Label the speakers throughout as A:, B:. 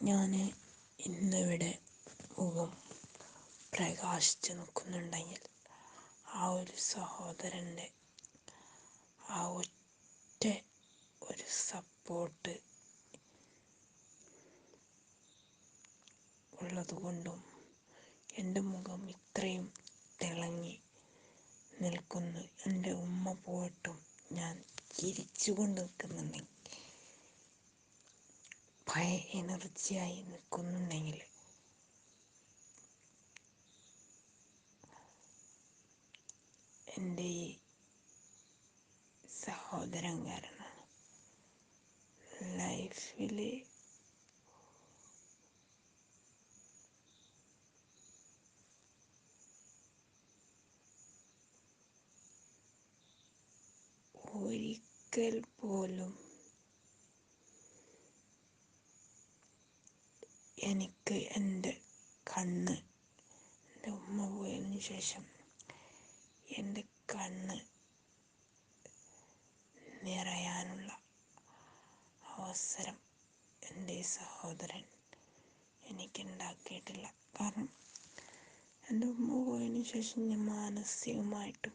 A: ഞാൻ ഇന്നിവിടെ മുഖം പ്രകാശിച്ച് നിൽക്കുന്നുണ്ടെങ്കിൽ ആ ഒരു സഹോദരന്റെ ആ ഒറ്റ ഒരു സപ്പോർട്ട് ഉള്ളതുകൊണ്ടും എന്റെ മുഖം ഇത്രയും തിളങ്ങി നിൽക്കുന്നു. എന്റെ ഉമ്മ പോയിട്ടും ഞാൻ ചിരിച്ചുകൊണ്ട് നിൽക്കുന്നുണ്ടെങ്കിൽ ഭയ എനർജിയായി നിൽക്കുന്നുണ്ടെങ്കിൽ എന്റെ ഈ സഹോദരൻ കാരണമാണ് ലൈഫിൽ ഒരിക്കൽ പോലും എനിക്ക് എന്റെ കണ്ണ് എന്റെ ഉമ്മ പോയതിന് ശേഷം എന്റെ കണ്ണ് നിറയാനുള്ള അവസരം എന്റെ സഹോദരൻ എനിക്കുണ്ടാക്കിയിട്ടില്ല. കാരണം എന്റെ ഉമ്മ പോയതിന് ശേഷം ഞാൻ മാനസികമായിട്ടും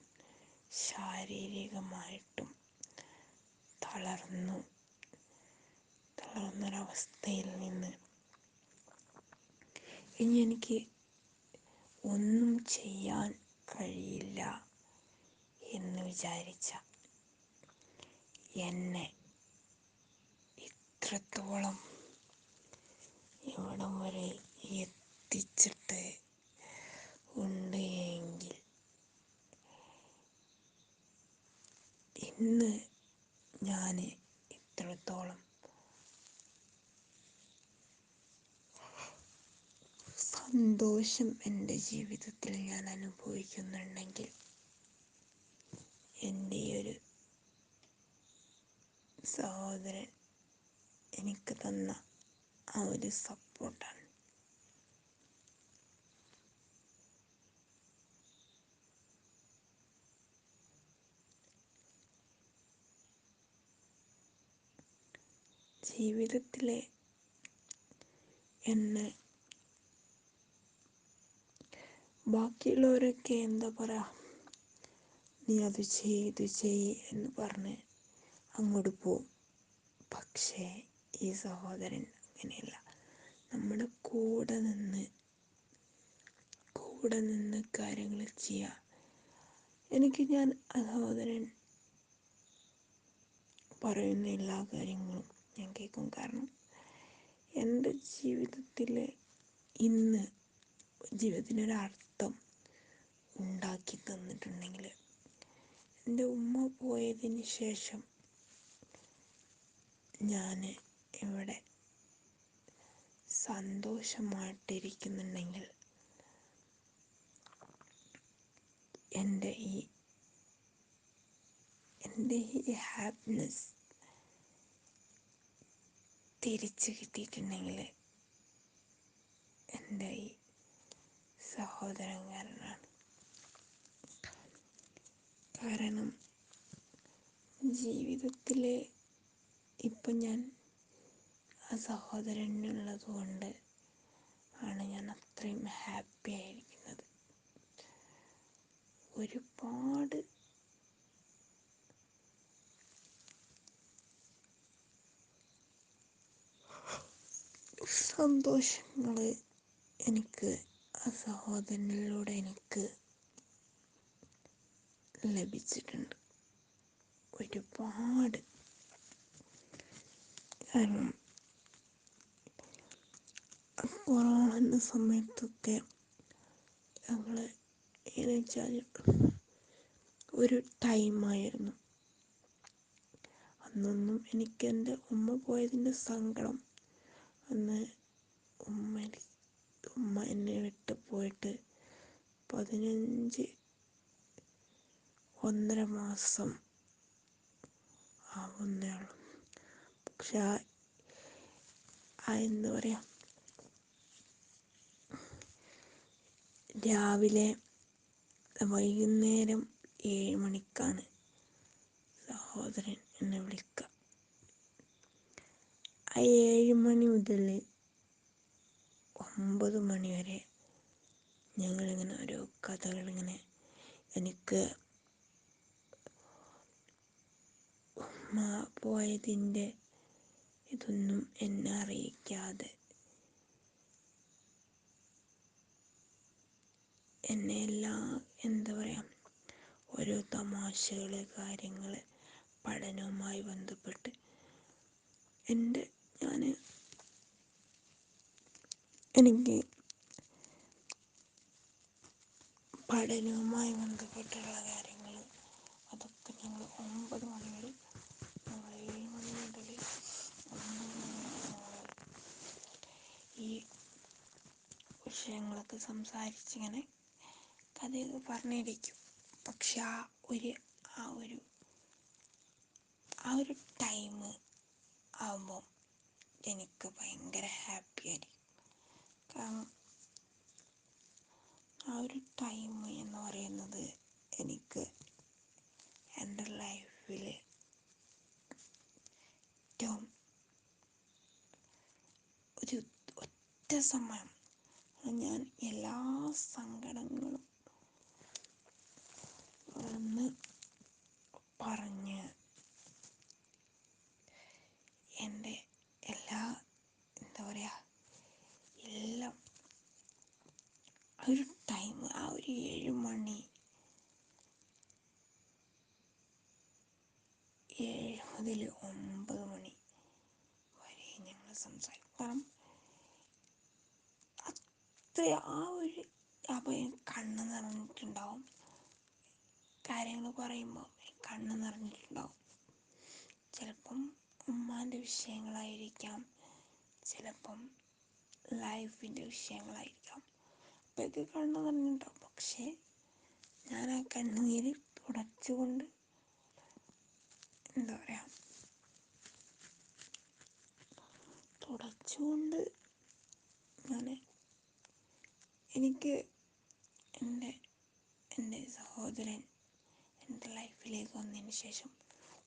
A: ശാരീരികമായിട്ടും തളർന്നു. തളർന്നൊരവസ്ഥയിൽ നിന്ന് ഇനി എനിക്ക് ഒന്നും ചെയ്യാൻ കഴിയില്ല എന്ന് വിചാരിച്ച എന്നെ ഇത്രത്തോളം ഇവിടം വരെ എത്തിച്ചിട്ട് ഉണ്ട് എങ്കിൽ ഇന്ന് ഞാൻ ഇത്രത്തോളം സന്തോഷം എന്റെ ജീവിതത്തിൽ ഞാൻ അനുഭവിക്കുന്നുണ്ടെങ്കിൽ എന്റെ ഈ ഒരു സഹോദരൻ എനിക്ക് തന്ന ആ ഒരു സപ്പോർട്ടാണ്. ജീവിതത്തിലെ എന്നെ ബാക്കിയുള്ളവരൊക്കെ എന്താ പറയുക നീ അത് ചെയ്യ് ഇത് ചെയ്യ് എന്ന് പറഞ്ഞ് അങ്ങോട്ട് പോവും. പക്ഷേ ഈ സഹോദരൻ അങ്ങനെയല്ല. നമ്മുടെ കൂടെ നിന്ന് കൂടെ നിന്ന് കാര്യങ്ങൾ ചെയ്യുക എനിക്ക് ഞാൻ ആ സഹോദരൻ പറയുന്ന എല്ലാ കാര്യങ്ങളും ഞാൻ കേൾക്കും. കാരണം എന്റെ ജീവിതത്തിൽ ഇന്ന് ജീവിതത്തിനൊരർത്ഥം ഉണ്ടാക്കി തന്നിട്ടുണ്ടെങ്കിൽ എന്റെ ഉമ്മ പോയതിന് ശേഷം ഞാൻ ഇവിടെ സന്തോഷമായിട്ടിരിക്കുന്നുണ്ടെങ്കിൽ എന്റെ ഈ എന്റെ ഈ ഹാപ്പിനെസ് തിരിച്ചു കിട്ടിയിട്ടുണ്ടെങ്കിൽ എന്റെ ഈ സഹോദരൻ കാരനാണ്. കാരണം ജീവിതത്തിൽ ഇപ്പം ഞാൻ ആ സഹോദരനുള്ളത് കൊണ്ട് ആണ് ഞാൻ അത്രയും ഹാപ്പി ആയിരിക്കുന്നത്. ഒരുപാട് സന്തോഷങ്ങൾ എനിക്ക് ആ സഹോദരനിലൂടെ എനിക്ക് ലഭിച്ചിട്ടുണ്ട്. ഒരുപാട്. കാരണം കൊറോണ സമയത്തൊക്കെ ഞങ്ങൾ എന്ന് വെച്ചാൽ ഒരു ടൈമായിരുന്നു. അന്നൊന്നും എനിക്ക് എന്റെ ഉമ്മ പോയതിന്റെ സങ്കടം. അന്ന് ഉമ്മ ഉമ്മ എന്നെ വിട്ട് പോയിട്ട് പതിനഞ്ച് ഒന്നര മാസം ആവുന്നേ ഉള്ളൂ. പക്ഷെ ആ എന്താ പറയുക രാവിലെ വൈകുന്നേരം ഏഴ് മണിക്കാണ് സഹോദരൻ എന്നെ വിളിക്കുക ആ ഏഴ് മണി മുതൽ ഒമ്പത് മണി വരെ ഞങ്ങളിങ്ങനെ ഓരോ കഥകളിങ്ങനെ എനിക്ക് ഉമ്മ പോയതിന്റെ ഇതൊന്നും എന്നെ അറിയിക്കാതെ എന്നെ എല്ലാ എന്താ പറയുക ഓരോ തമാശകൾ കാര്യങ്ങൾ പഠനവുമായി ബന്ധപ്പെട്ട് എന്റെ ഞാൻ എനിക്ക് പഠനവുമായി ബന്ധപ്പെട്ടുള്ള കാര്യങ്ങൾ അതൊക്കെ ഞങ്ങൾ ഒമ്പത് മണി വരെ ഞങ്ങൾ ഏഴ് മണി മുതൽ ഒമ്പത് മണി വരെ ഞങ്ങൾ ഈ വിഷയങ്ങളൊക്കെ സംസാരിച്ചിങ്ങനെ കഥയൊക്കെ പറഞ്ഞിരിക്കും. പക്ഷെ ആ ഒരു ആ ഒരു ആ ഒരു ടൈം ആകുമ്പോൾ എനിക്ക് ഭയങ്കര ഹാപ്പി ആയിരിക്കും. കാരണം ആ ഒരു ടൈം എന്ന് പറയുന്നത് എനിക്ക് എന്റെ ലൈഫിൽ ഏറ്റവും ഒരു ഒറ്റ സമയം ഞാൻ എല്ലാ സങ്കടങ്ങളും ഒന്ന് പറഞ്ഞ് എന്റെ എല്ലാ എന്താ പറയുക എല്ലാം ആ ഒരു ടൈം ആ ഒരു ഏഴ് മണി ഏഴ് മുതൽ ഒമ്പത് മണി വരെ ഞങ്ങൾ സംസാരിക്കും. കാരണം അത്ര ആ ഒരു അഭയം കണ്ണ് നിറഞ്ഞിട്ടുണ്ടാവും. കാര്യങ്ങൾ പറയുമ്പോൾ കണ്ണ് നിറഞ്ഞിട്ടുണ്ടാവും. ചിലപ്പം ഉമ്മാന്റെ വിഷയങ്ങളായിരിക്കാം. ചിലപ്പം ലൈഫിന്റെ വിഷയങ്ങളായിരിക്കാം. അപ്പോഴൊക്കെ കണ്ണ് നിറഞ്ഞിട്ടുണ്ടാവും. പക്ഷേ ഞാൻ ആ കണ്ണുനീര് തുടച്ചുകൊണ്ട് എന്താ പറയുക തുടച്ചുകൊണ്ട് ഞാൻ എനിക്ക് എന്റെ എന്റെ സഹോദരൻ എന്റെ ലൈഫിലേക്ക് വന്നതിന് ശേഷം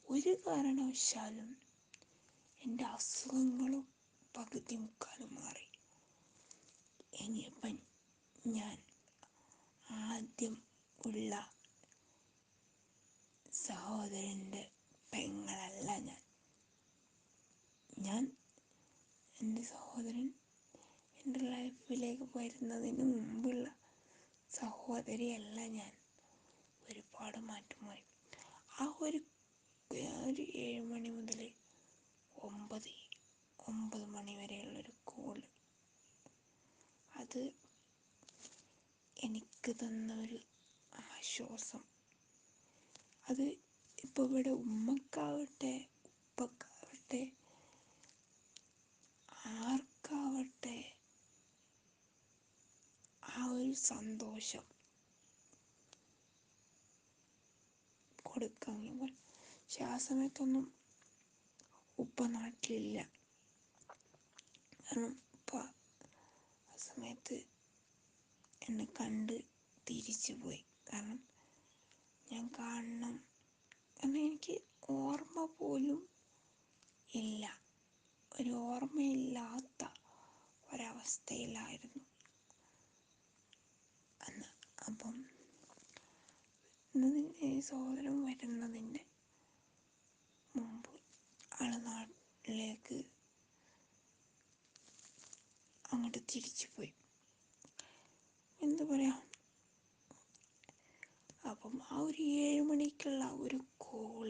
A: ഒരു കാരണവശാലും എന്റെ അസുഖങ്ങളും പകുതി മുക്കാലും മാറി. ഇനിയപ്പം ഞാൻ ആദ്യം ഉള്ള സഹോദരന്റെ പെങ്ങളല്ല ഞാൻ. ഞാൻ എന്റെ സഹോദരൻ എന്റെ ലൈഫിലേക്ക് വരുന്നതിന് മുമ്പുള്ള സഹോദരിയല്ല ഞാൻ. ഒരുപാട് മാറ്റമായി ആ ഒരു ഒരു ഏഴ് മണി മുതൽ ഒമ്പത് ഒമ്പത് മണി വരെയുള്ളൊരു കോൾ അത് എനിക്ക് തന്ന ഒരു ആശ്വാസം. അത് ഇപ്പോൾ ഇവിടെ ഉമ്മക്കാവട്ടെ ഉപ്പക്കാവട്ടെ ആർക്കാവട്ടെ ആ ഒരു സന്തോഷം. കൊടുക്കാൻ പക്ഷെ ആ സമയത്തൊന്നും ഉപ്പ നാട്ടിലില്ല. കാരണം ഉപ്പ ആ സമയത്ത് എന്നെ കണ്ട് തിരിച്ചു പോയി. കാരണം ഞാൻ കാണണം. കാരണം എനിക്ക് ഓർമ്മ പോലും ഇല്ല. ഒരു ഓർമ്മയില്ലാത്ത ഒരവസ്ഥയിലായിരുന്നു. അപ്പം വരുന്നതിന്റെ സഹോദരൻ വരുന്നതിന്റെ മുമ്പ് ആൾ നാട്ടിലേക്ക് അങ്ങോട്ട് തിരിച്ചു പോയി. എന്താ പറയുക അപ്പം ആ ഒരു ഏഴ് മണിക്കുള്ള ഒരു കോൾ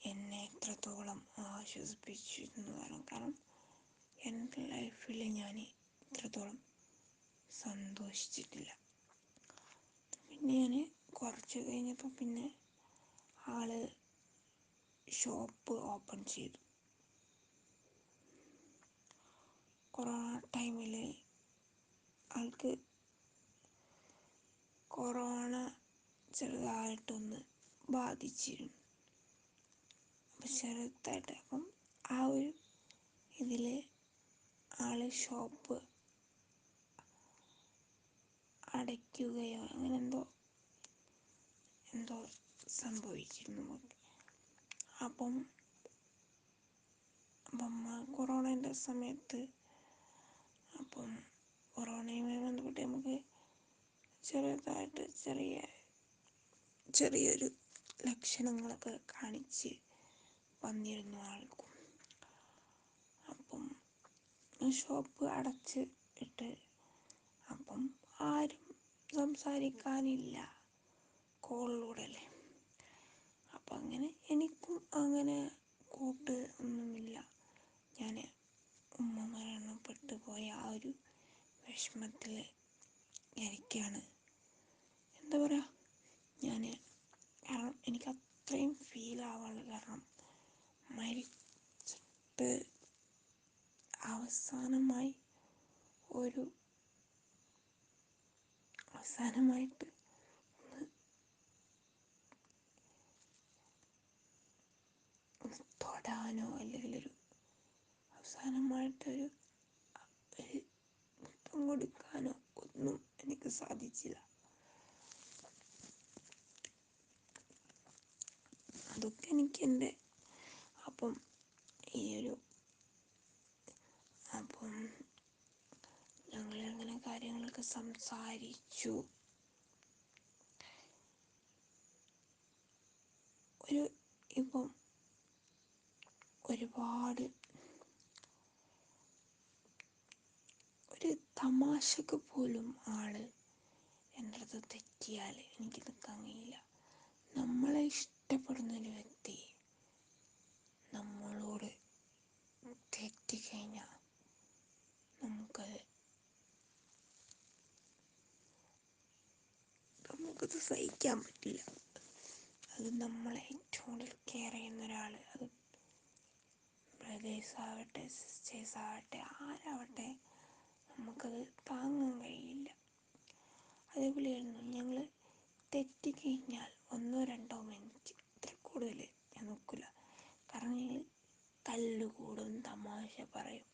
A: എന്നെ എത്രത്തോളം ആശ്വസിപ്പിച്ചു എന്ന് പറയാം. കാരണം എന്റെ ലൈഫിൽ ഞാൻ ഇത്രത്തോളം സന്തോഷിച്ചിട്ടില്ല. പിന്നെ ഞാൻ കുറച്ച് കഴിഞ്ഞപ്പോൾ പിന്നെ ആൾ ഷോപ്പ് ഓപ്പൺ ചെയ്തു. കൊറോണ ടൈമിൽ ആൾക്ക് കൊറോണ ചെറുതായിട്ടൊന്ന് ബാധിച്ചിരുന്നു. അപ്പം ചെറുതായിട്ട് അപ്പം ആ ഒരു ഇതിൽ ആൾ ഷോപ്പ് അടയ്ക്കുകയോ അങ്ങനെ എന്തോ എന്തോ സംഭവിച്ചിരുന്നു അപ്പം അപ്പം കൊറോണേന്റെ സമയത്ത് അപ്പം കൊറോണയുമായി ബന്ധപ്പെട്ട് നമുക്ക് ചെറുതായിട്ട് ചെറിയ ചെറിയൊരു ലക്ഷണങ്ങളൊക്കെ കാണിച്ച് വന്നിരുന്നു ആൾക്കും. അപ്പം ഷോപ്പ് അടച്ച് ഇട്ട് അപ്പം ആരും സംസാരിക്കാനില്ല. കോളിലൂടെ അല്ലേ അപ്പം അങ്ങനെ എനിക്കും അങ്ങനെ കൂട്ട് ഒന്നുമില്ല. ഞാൻ ഉമ്മ മരണപ്പെട്ടു പോയ ആ ഒരു വിഷമത്തിൽ എനിക്കാണ് എന്താ പറയുക ഞാൻ കാരണം എനിക്ക് അത്രയും ഫീൽ ആവാനുള്ള കാരണം മരിച്ചിട്ട് അവസാനമായി ഒരു അവസാനമായിട്ട് ഒന്ന് തൊടാനോ അല്ലെങ്കിൽ ഒരു അവസാനമായിട്ടൊരു മുത്തം കൊടുക്കാനോ ഒന്നും എനിക്ക് സാധിച്ചില്ല. അതൊക്കെ എനിക്ക് എന്റെ അപ്പം ഈ ഒരു അപ്പം ഞങ്ങൾ അങ്ങനെ കാര്യങ്ങളൊക്കെ സംസാരിച്ചു. ഒരു ഇപ്പം ഒരുപാട് ഒരു തമാശക്ക് പോലും ആൾ എന്റെ അടുത്ത് തെറ്റിയാൽ എനിക്ക് നിൽക്കാൻ കഴിയില്ല. നമ്മളെ ഇഷ്ടപ്പെടുന്ന ഒരു വ്യക്തി നമ്മളോട് തെറ്റിക്കഴിഞ്ഞാൽ നമുക്കത് നമുക്കത് സഹിക്കാൻ പറ്റില്ല. അത് നമ്മളെ കൂടുതൽ കെയർ ചെയ്യുന്ന ഒരാൾ അത് ബ്രദേഴ്സ് ആവട്ടെ സിസ്റ്റേഴ്സ് ആവട്ടെ ആരാവട്ടെ നമുക്കത് താങ്ങാൻ കഴിയില്ല. അതേപോലെയായിരുന്നു ഞങ്ങൾ തെറ്റിക്കഴിഞ്ഞാൽ ഒന്നോ രണ്ടോ മിനിറ്റ് ഇത്ര കൂടുതൽ ഞാൻ നോക്കില്ല കാരണം ഞങ്ങൾ തല്ലുകൂടും തമാശ പറയും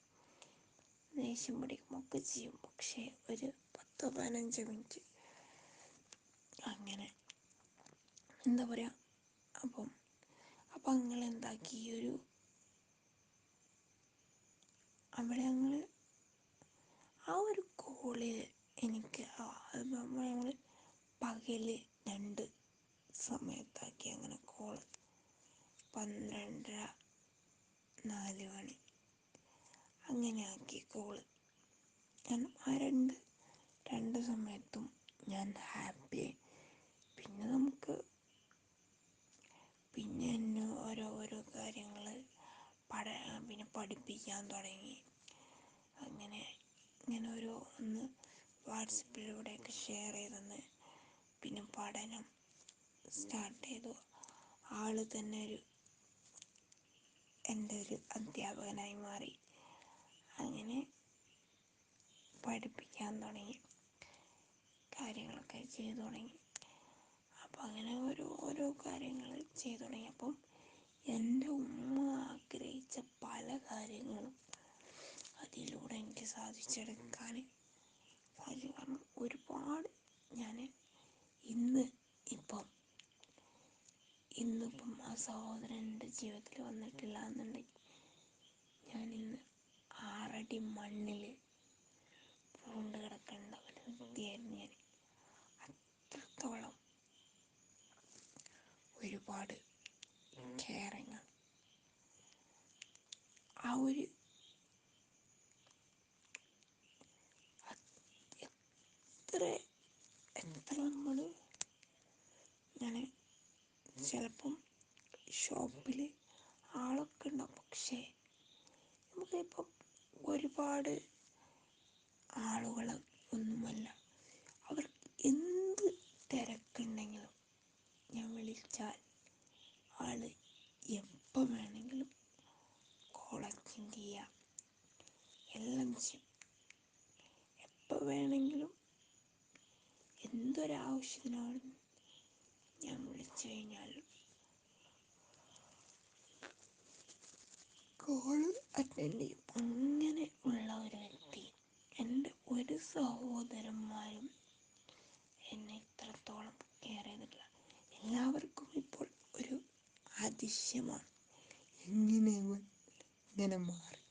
A: ദേഷ്യം പിടിക്കും ഒക്കെ ചെയ്യും. പക്ഷേ ഒരു പത്തോ പതിനഞ്ചോ മിനിറ്റ് അങ്ങനെ എന്താ പറയുക അപ്പം അപ്പം ഞങ്ങൾ എന്താക്കി ഒരു അവിടെ ഞങ്ങൾ ആ ഒരു കോളിൽ എനിക്ക് ഞങ്ങൾ പകൽ രണ്ട് സമയത്താക്കി അങ്ങനെ കോൾ പന്ത്രണ്ടര നാല് മണി അങ്ങനെ ആക്കി കോൾ. ഞാൻ ആ രണ്ട് രണ്ട് സമയത്തും ഞാൻ ഹാപ്പി പിന്നെ നമുക്ക് പിന്നെ എന്നെ ഓരോ ഓരോ കാര്യങ്ങൾ പഠ പിന്നെ പഠിപ്പിക്കാൻ തുടങ്ങി അങ്ങനെ ഇങ്ങനെ ഒന്ന് വാട്സപ്പിലൂടെയൊക്കെ ഷെയർ ചെയ്തെന്ന്. പിന്നെ പഠനം സ്റ്റാർട്ട് ചെയ്തു. ആൾ തന്നെ ഒരു എന്റെ ഒരു അധ്യാപകനായി മാറി. അങ്ങനെ പഠിപ്പിക്കാൻ തുടങ്ങി. കാര്യങ്ങളൊക്കെ ചെയ്തു തുടങ്ങി. അപ്പോൾ അങ്ങനെ ഒരു ഓരോ കാര്യങ്ങൾ ചെയ്തു തുടങ്ങിയപ്പം എന്റെ ഉമ്മ ആഗ്രഹിച്ച പല കാര്യങ്ങളും അതിലൂടെ എനിക്ക് സാധിച്ചെടുക്കാൻ സാധിച്ചു. കാരണം ഒരുപാട് ഞാൻ ഇന്ന് ഇപ്പം ഇന്നിപ്പം ആ സഹോദരൻ എന്റെ ജീവിതത്തിൽ വന്നിട്ടില്ല എന്നുണ്ടെങ്കിൽ ഞാനിന്ന് ആറടി മണ്ണിൽ പൂണ്ട് കിടക്കേണ്ട ഒരു വ്യക്തിയായിരുന്നു ഞാൻ അത്രത്തോളം ഒരുപാട് കെയറിങ് ആ ഒരു എത്ര എത്ര നമ്മൾ ഞാൻ ചിലപ്പം ഷോപ്പിൽ ആളൊക്കെ ഉണ്ടാവും. പക്ഷേ നമുക്കിപ്പം ഒരുപാട് ആളുകൾ ഒന്നുമല്ല. അവർക്ക് എന്ത് തിരക്കുണ്ടെങ്കിലും ഞാൻ വിളിച്ചാൽ ആൾ എപ്പോൾ വേണമെങ്കിലും കോൾ അറ്റൻഡ് ചെയ്യാം. എല്ലാം ചെയ്യും. എപ്പോൾ വേണമെങ്കിലും എന്തൊരാവശ്യത്തിനാണ് ഞാൻ വിളിച്ചു കഴിഞ്ഞാലും കോൾ അറ്റൻഡ് ചെയ്യും. അങ്ങനെ ഉള്ള ഒരു വ്യക്തി എന്റെ ഒരു സഹോദരന്മാരും എന്നെ ഇത്രത്തോളം കെയർ ചെയ്തിട്ടില്ല. എല്ലാവർക്കും ഇപ്പോൾ ഒരു അതിശയമാണ്. എങ്ങനെ ഇങ്ങനെ മാറി